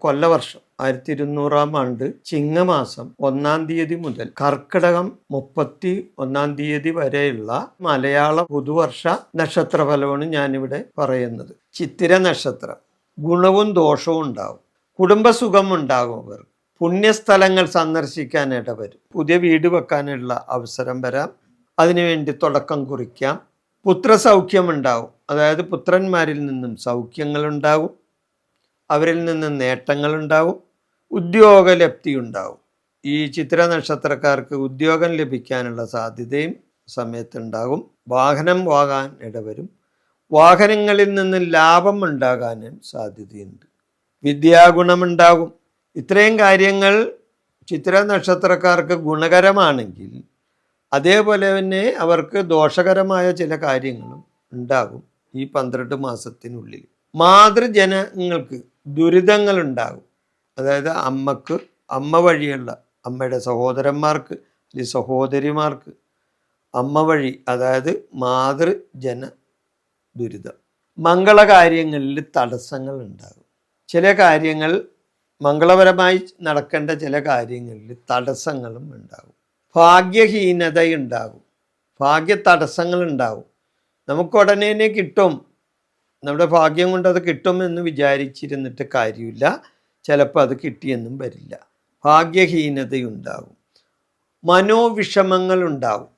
കൊല്ലവർഷം ആയിരത്തി ഇരുന്നൂറാം ആണ്ട് ചിങ്ങമാസം ഒന്നാം തീയതി മുതൽ കർക്കിടകം മുപ്പത്തി ഒന്നാം തീയതി വരെയുള്ള മലയാള പുതുവർഷ നക്ഷത്രഫലമാണ് ഞാനിവിടെ പറയുന്നത്. ചിത്തിര നക്ഷത്രം. ഗുണവും ദോഷവും ഉണ്ടാവും. കുടുംബസുഖം ഉണ്ടാകും അവർ പുണ്യസ്ഥലങ്ങൾ സന്ദർശിക്കാൻ ഇടവരും പുതിയ വീട് വെക്കാനുള്ള അവസരം വരാം. അതിനുവേണ്ടി തുടക്കം കുറിക്കാം. പുത്രസൗഖ്യം ഉണ്ടാവും. അതായത് പുത്രന്മാരിൽ നിന്നും സൗഖ്യങ്ങൾ ഉണ്ടാവും അവരിൽ നിന്ന് നേട്ടങ്ങളുണ്ടാവും ഉദ്യോഗലബ്ധി ഉണ്ടാവും ഈ ചിത്ര നക്ഷത്രക്കാർക്ക് ഉദ്യോഗം ലഭിക്കാനുള്ള സാധ്യതയും സമയത്തുണ്ടാകും. വാഹനം വാങ്ങാൻ ഇടവരും. വാഹനങ്ങളിൽ നിന്ന് ലാഭം ഉണ്ടാകാനും സാധ്യതയുണ്ട്. വിദ്യാഗുണമുണ്ടാകും. ഇത്രയും കാര്യങ്ങൾ ചിത്ര നക്ഷത്രക്കാർക്ക് ഗുണകരമാണെങ്കിൽ അതേപോലെ തന്നെ അവർക്ക് ദോഷകരമായ ചില കാര്യങ്ങളും ഉണ്ടാകും ഈ പന്ത്രണ്ട് മാസത്തിനുള്ളിൽ. മാതൃജനങ്ങൾക്ക് ദുരിതങ്ങൾ ഉണ്ടാകും അതായത് അമ്മയ്ക്ക് അമ്മ വഴിയുള്ള അമ്മയുടെ സഹോദരന്മാർക്ക് അല്ലെങ്കിൽ സഹോദരിമാർക്ക് അമ്മ വഴി അതായത് മാതൃജന ദുരിതം. മംഗളകാര്യങ്ങളിൽ തടസ്സങ്ങൾ ഉണ്ടാകും. ചില കാര്യങ്ങൾ മംഗളപരമായി നടക്കേണ്ട ചില കാര്യങ്ങളിൽ തടസ്സങ്ങളും ഉണ്ടാകും. ഭാഗ്യഹീനതയുണ്ടാകും. ഭാഗ്യ തടസ്സങ്ങൾ ഉണ്ടാകും നമുക്ക് ഉടനെ കിട്ടും. നമ്മുടെ ഭാഗ്യം കൊണ്ട് അത് കിട്ടുമെന്ന് വിചാരിച്ചിരുന്നിട്ട് കാര്യമില്ല. ചിലപ്പോൾ അത് കിട്ടിയെന്നും വരില്ല. ഭാഗ്യഹീനതയുണ്ടാകും മനോവിഷമങ്ങൾ ഉണ്ടാവും.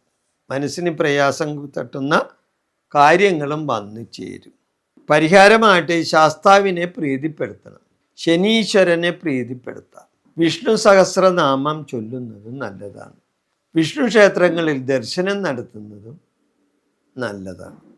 മനസ്സിന് പ്രയാസം തട്ടുന്ന കാര്യങ്ങളും വന്നു ചേരും. പരിഹാരമായിട്ട് ശാസ്താവിനെ പ്രീതിപ്പെടുത്തണം. ശനീശ്വരനെ പ്രീതിപ്പെടുത്താം. വിഷ്ണു സഹസ്രനാമം ചൊല്ലുന്നത് നല്ലതാണ്. വിഷ്ണു ക്ഷേത്രങ്ങളിൽ ദർശനം നടത്തുന്നതും നല്ലതാണ്.